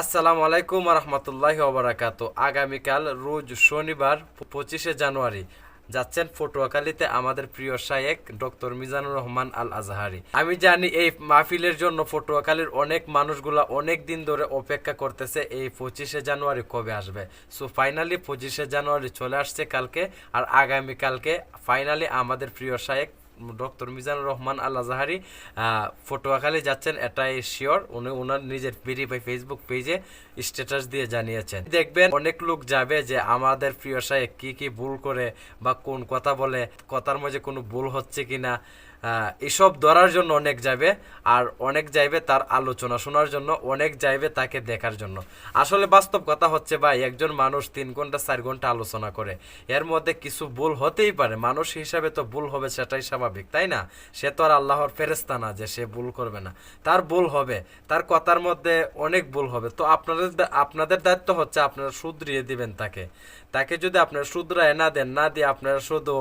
আসসালামু আলাইকুম রহমতুল্লাহ ওবরাকাত আগামীকাল রোজ শনিবার, পঁচিশে জানুয়ারি। যাচ্ছেন পটুয়াখালীতে আমাদের প্রিয় শায়েক ডক্টর মিজানুর রহমান আল আজহারি আমি জানি এই মাহফিলের জন্য পটুয়াখালীর অনেক মানুষগুলা অনেক দিন ধরে অপেক্ষা করতেছে এই পঁচিশে জানুয়ারি কবে আসবে। সো ফাইনালি পঁচিশে জানুয়ারি চলে আসছে কালকে, আর আগামীকালকে ফাইনালি আমাদের প্রিয় শায়েক ডক্টর মিজানুর রহমান আল জাহারি ফটোয়াখালী যাচ্ছেন, এটাই শিওর উনি ওনার নিজের ভেরিফাই ফেসবুক পেজে স্ট্যাটাস দিয়ে জানিয়েছেন। দেখবেন অনেক লোক যাবে যে আমাদের প্রিয় সাহেব কি কি ভুল করে বা কোন কথা বলে, কথার মাঝে কোনো ভুল হচ্ছে কিনা। এসব ধরার জন্য অনেক যাবে আর অনেক যাইবে তার আলোচনা শোনার জন্য, অনেক যাইবে তাকে দেখার জন্য। আসলে বাস্তব কথা হচ্ছে ভাই, একজন মানুষ তিন ঘণ্টা, চার ঘণ্টা আলোচনা করে। এর মধ্যে কিছু ভুল হতেই পারে। মানুষ হিসাবে তো ভুল হবে সেটাই স্বাভাবিক, তাই না? সে তো আর আল্লাহর ফেরেস্তা না যে সে ভুল করবে না। তার ভুল হবে, তার কথার মধ্যে অনেক ভুল হবে। তো আপনাদের আপনাদের দায়িত্ব হচ্ছে আপনারা শুধরিয়ে দিবেন তাকে। তাকে যদি আপনারা শুধরায় না দেন, না দিয়ে আপনারা শুধু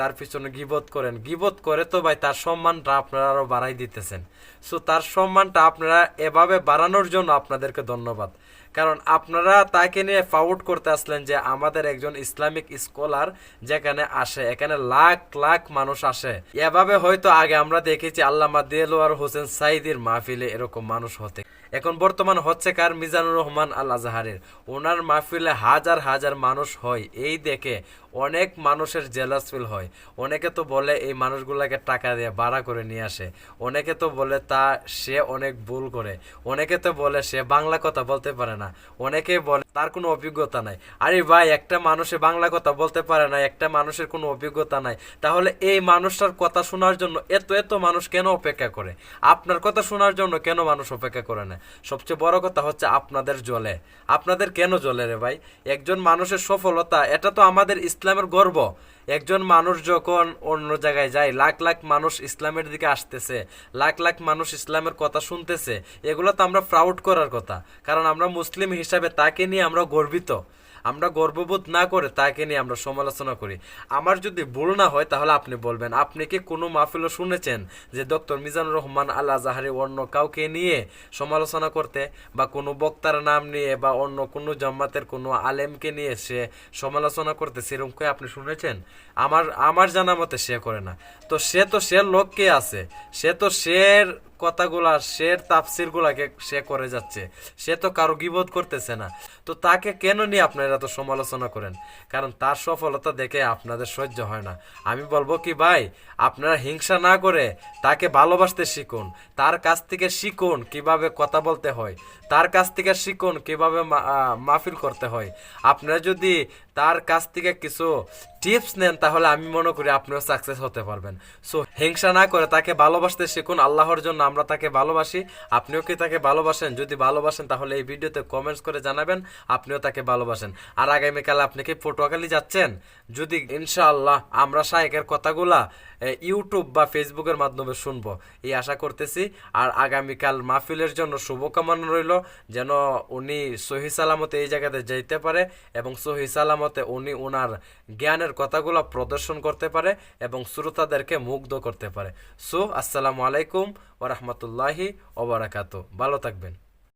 তার পিছনে গিবত করেন, গিবত করে তো ভাই তার সম্মানটা আপনারা আরও বাড়াই দিতেছেন। সো তার সম্মানটা আপনারা এভাবে বাড়ানোর জন্য আপনাদেরকে ধন্যবাদ। কারণ আপনারা তাকে নিয়ে ফাউট করতে আসলেন যে আমাদের একজন ইসলামিক স্কলার যেখানে আসে, এখানে লাখ লাখ মানুষ আসে। এভাবে হয়তো আগে আমরা দেখেছি আল্লামা দেলোয়ার হোসেন সাইদির মাহফিলে এরকম মানুষ হতে। এখন বর্তমান হচ্ছে কার? মিজানুর রহমান আল আজহারের ওনার মাহফিলে হাজার হাজার মানুষ হয়। এই দেখে অনেক মানুষের জেলাস ফিল হয়। অনেকে তো বলে এই মানুষগুলাকে টাকা দিয়ে ভাড়া করে নিয়ে আসে। অনেকে তো বলে তা সে অনেক ভুল করে। অনেকে তো বলে সে বাংলা কথা বলতে পারে না। অনেকে বলে তার কোনো অভিজ্ঞতা নাই। আরে ভাই, একটা মানুষে বাংলা কথা বলতে পারে না, একটা মানুষের কোনো অভিজ্ঞতা নাই। তাহলে এই মানুষটার কথা শোনার জন্য এত এত মানুষ কেন অপেক্ষা করে? আপনার কথা শোনার জন্য কেন মানুষ অপেক্ষা করে না? সবচেয়ে বড় কথা হচ্ছে আপনাদের জলে। আপনাদের কেন জলে রে ভাই? একজন মানুষের সফলতা, এটা তো আমাদের ইসলামের গর্ব। একজন মানুষ যখন অন্য জায়গায় যায়, লাখ লাখ মানুষ ইসলামের দিকে আসতেছে, লাখ লাখ মানুষ ইসলামের কথা শুনতেছে, এগুলো তো আমরা প্রাউড করার কথা। কারণ আমরা মুসলিম হিসাবে তাকে নিয়ে আমরা গর্বিত। আমরা গর্ববোধ না করে তাকে নিয়ে আমরা সমালোচনা করি। আমার যদি ভুল না হয়, তাহলে আপনি বলবেন, আপনি কি কোনো মাহফিলও শুনেছেন যে ডক্টর মিজানুর রহমান আল্লাহ জাহারি অন্য কাউকে নিয়ে সমালোচনা করতে বা কোনো বক্তার নাম নিয়ে বা অন্য কোনো জামাতের কোনো আলেমকে নিয়ে সে সমালোচনা করতে সেরকম করে আপনি শুনেছেন? আমার আমার জানা মতে সে করে না। তো সে তো সে লোক কে আছে। সে তো সের কথাগুলা সে তাফসির গুলাকে সে করে যাচ্ছে। সে তো কারও গিবোধ করতেছে না। তো তাকে কেন নিয়ে আপনারা তো সমালোচনা করেন? কারণ তার সফলতা দেখে আপনাদের সহ্য হয় না। আমি বলব কি, ভাই, আপনারা হিংসা না করে তাকে ভালোবাসতে শিখুন। তার কাছ থেকে শিখুন কীভাবে কথা বলতে হয়। তার কাছ থেকে শিখুন কীভাবে মাহফিল করতে হয়। আপনারা যদি তার কাছ থেকে কিছু টিপস নেন, তাহলে আমি মনে করি আপনিও সাকসেস হতে পারবেন। সো হিংসা না করে তাকে ভালোবাসতে শিখুন, আল্লাহর জন্য আমরা তাকে ভালোবাসি। আপনিও কি তাকে ভালোবাসেন? যদি ভালোবাসেন, তাহলে এই ভিডিওতে কমেন্টস করে জানাবেন, আপনিও তাকে ভালোবাসেন। আর আগামীকাল আপনি কি পটুয়াখালী যাচ্ছেন? যদি ইনশাআল্লাহ আমরা শায়েকের কথাগুলা ইউটিউব বা ফেসবুকের মাধ্যমে শুনব। এই আশা করতেছি, আর আগামীকাল মাহফিলের জন্য শুভকামনা রইল, যেন উনি সহি সালামতে এই জায়গাতে যাইতে পারে এবং সহি সালামতে উনি ওনার জ্ঞানের কথাগুলো প্রদর্শন করতে পারে এবং শ্রোতাদেরকে মুগ্ধ করতে পারে। সো, আসসালামু আলাইকুম ওরহমতুল্লাহি ওবরাকাত ভালো থাকবেন।